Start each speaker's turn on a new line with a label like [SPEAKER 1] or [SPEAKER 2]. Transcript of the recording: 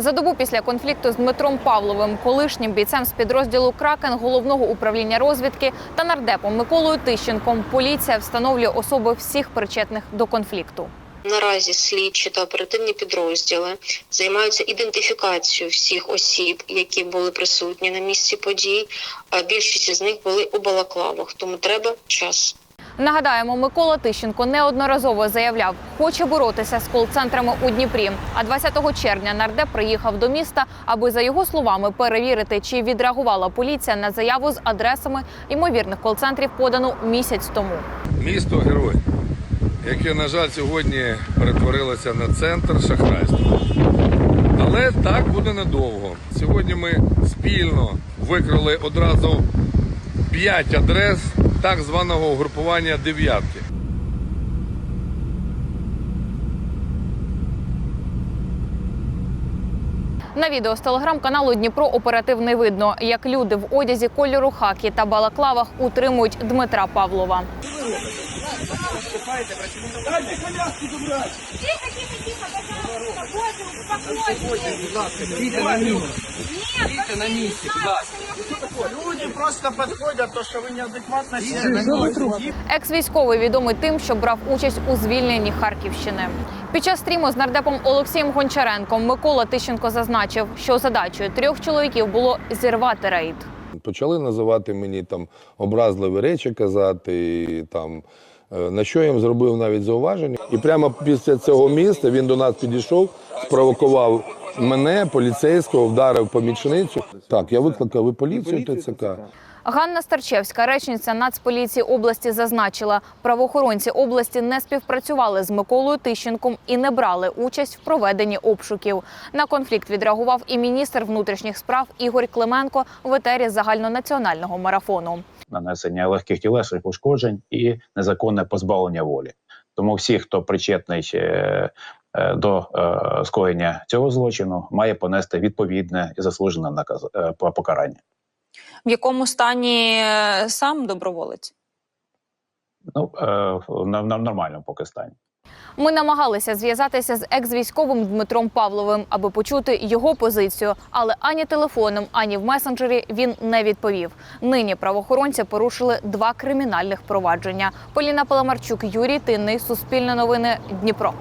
[SPEAKER 1] За добу після конфлікту з Дмитром Павловим, колишнім бійцем з підрозділу Кракен головного управління розвідки та нардепом Миколою Тищенком, поліція встановлює особи всіх причетних до конфлікту.
[SPEAKER 2] Наразі слідчі та оперативні підрозділи займаються ідентифікацією всіх осіб, які були присутні на місці подій. А більшість із них були у балаклавах, тому треба час.
[SPEAKER 1] Нагадаємо, Микола Тищенко неодноразово заявляв, хоче боротися з кол-центрами у Дніпрі. А 20 червня нардеп приїхав до міста, аби за його словами перевірити, чи відреагувала поліція на заяву з адресами ймовірних кол-центрів, подану місяць тому.
[SPEAKER 3] Місто герой, яке, на жаль, сьогодні перетворилося на центр шахрайства. Але так буде недовго. Сьогодні ми спільно викрили одразу п'ять адрес так званого угрупування дев'ятки.
[SPEAKER 1] На відео з телеграм-каналу Дніпро оперативний видно, як люди в одязі кольору хакі та балаклавах утримують Дмитра Павлова.
[SPEAKER 4] Люди просто подходят, то, что вы неадекватно себя
[SPEAKER 1] Екс-військовий відомий тим, що брав участь у звільненні Харківщини. Під час стріму з нардепом Олексієм Гончаренком Микола Тищенко зазначив, що задачею трьох чоловіків було зірвати рейд.
[SPEAKER 3] Почали називати мені там образливі речі казати, і, там, е, на що я їм зробив навіть зауваження. І прямо після цього міста він до нас підійшов, спровокував мене, поліцейського, вдарив помічницю. Так, я викликав і поліцію ТЦК.
[SPEAKER 1] Ганна Старчевська, речниця Нацполіції області, зазначила, правоохоронці області не співпрацювали з Миколою Тищенком і не брали участь в проведенні обшуків. На конфлікт відреагував і міністр внутрішніх справ Ігор Клименко в етері загальнонаціонального марафону.
[SPEAKER 5] нанесення легких тілесних ушкоджень і незаконне позбавлення волі. Тому всі, хто причетний е, до е, скоєння цього злочину, має понести відповідне і заслужене наказ е, покарання.
[SPEAKER 6] В якому стані е, сам доброволець?
[SPEAKER 5] Ну е, на нормальному поки стані.
[SPEAKER 1] Ми намагалися зв'язатися з екс-військовим Дмитром Павловим, аби почути його позицію, але ані телефоном, ані в месенджері він не відповів. Нині правоохоронці порушили два кримінальних провадження. Поліна Паламарчук, Юрій Тинний, Суспільне новини, Дніпро.